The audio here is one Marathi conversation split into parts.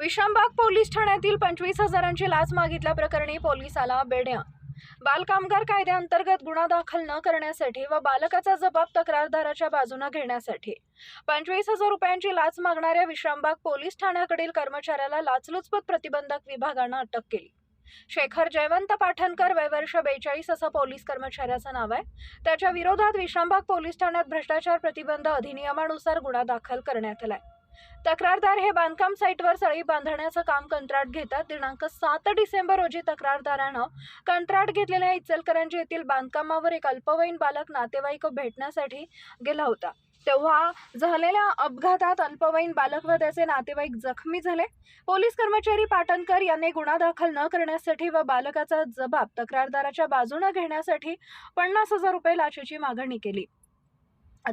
विश्रामबाग पोलीस ठाण्यातील पंचवीस हजारांची लाच मागितल्याप्रकरणी पोलिसाला बेड्या. बालकामगार कायद्याअंतर्गत गुन्हा दाखल न करण्यासाठी व बालकाचा जबाब तक्रारदाराच्या बाजूने घेण्यासाठी. पंचवीस हजार रुपयांची लाच मागणाऱ्या विश्रामबाग पोलीस ठाण्याकडील कर्मचाऱ्याला लाचलुचपत प्रतिबंधक विभागानं अटक केली. शेखर जयवंत पाठणकर वयवर्ष बेचाळीस असं पोलीस कर्मचाऱ्याचं नाव आहे. त्याच्या विरोधात विश्रामबाग पोलीस ठाण्यात भ्रष्टाचार प्रतिबंध अधिनियमानुसार गुन्हा दाखल करण्यात आलाय. तक्रारदार हे बांधकाम साईटवर सळी बांधण्याचं काम कंत्राट घेतात. दिनांक सात डिसेंबर रोजी तक्रारदारानं कंत्राट घेतलेल्या इचलकरंजी येथील बांधकामावर एक अल्पवयीन बालक नातेवाईक भेटण्यासाठी गेला होता. तेव्हा झालेल्या अपघातात अल्पवयीन बालक व त्याचे नातेवाईक जखमी झाले. पोलीस कर्मचारी पाटणकर यांनी गुन्हा दाखल न करण्यासाठी व बालकाचा जबाब तक्रारदाराच्या बाजूने घेण्यासाठी पन्नास हजार रुपये लाचेची मागणी केली.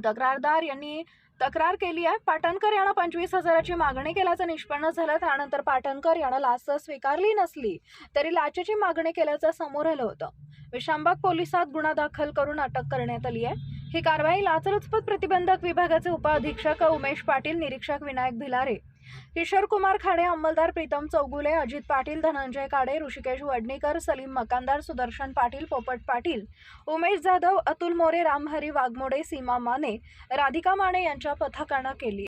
तक्रारदार यांनी तक्रार केली आहे. पाटणकर यानं पंचवीस हजाराची मागणी केल्याचं निष्पन्न झालं. त्यानंतर पाटणकर यानं लाच स्वीकारली नसली तरी लाचेची मागणी केल्याचं समोर आलं होतं. विशांबाग पोलिसात गुन्हा दाखल करून अटक करण्यात आली आहे. ही कारवाई लाचलुचपत प्रतिबंधक विभागाचे उपअधीक्षक उमेश पाटील निरीक्षक विनायक भिलारे किशोर कुमार खाडे अंमलदार प्रीतम चौगुले अजित पाटील धनंजय काडे ऋषिकेश वडणीकर सलीम मकानदार सुदर्शन पाटील पोपट पाटील उमेश जाधव अतुल मोरे रामहरी वाघमोडे सीमा माने राधिका माने यांच्या पथकानं केली.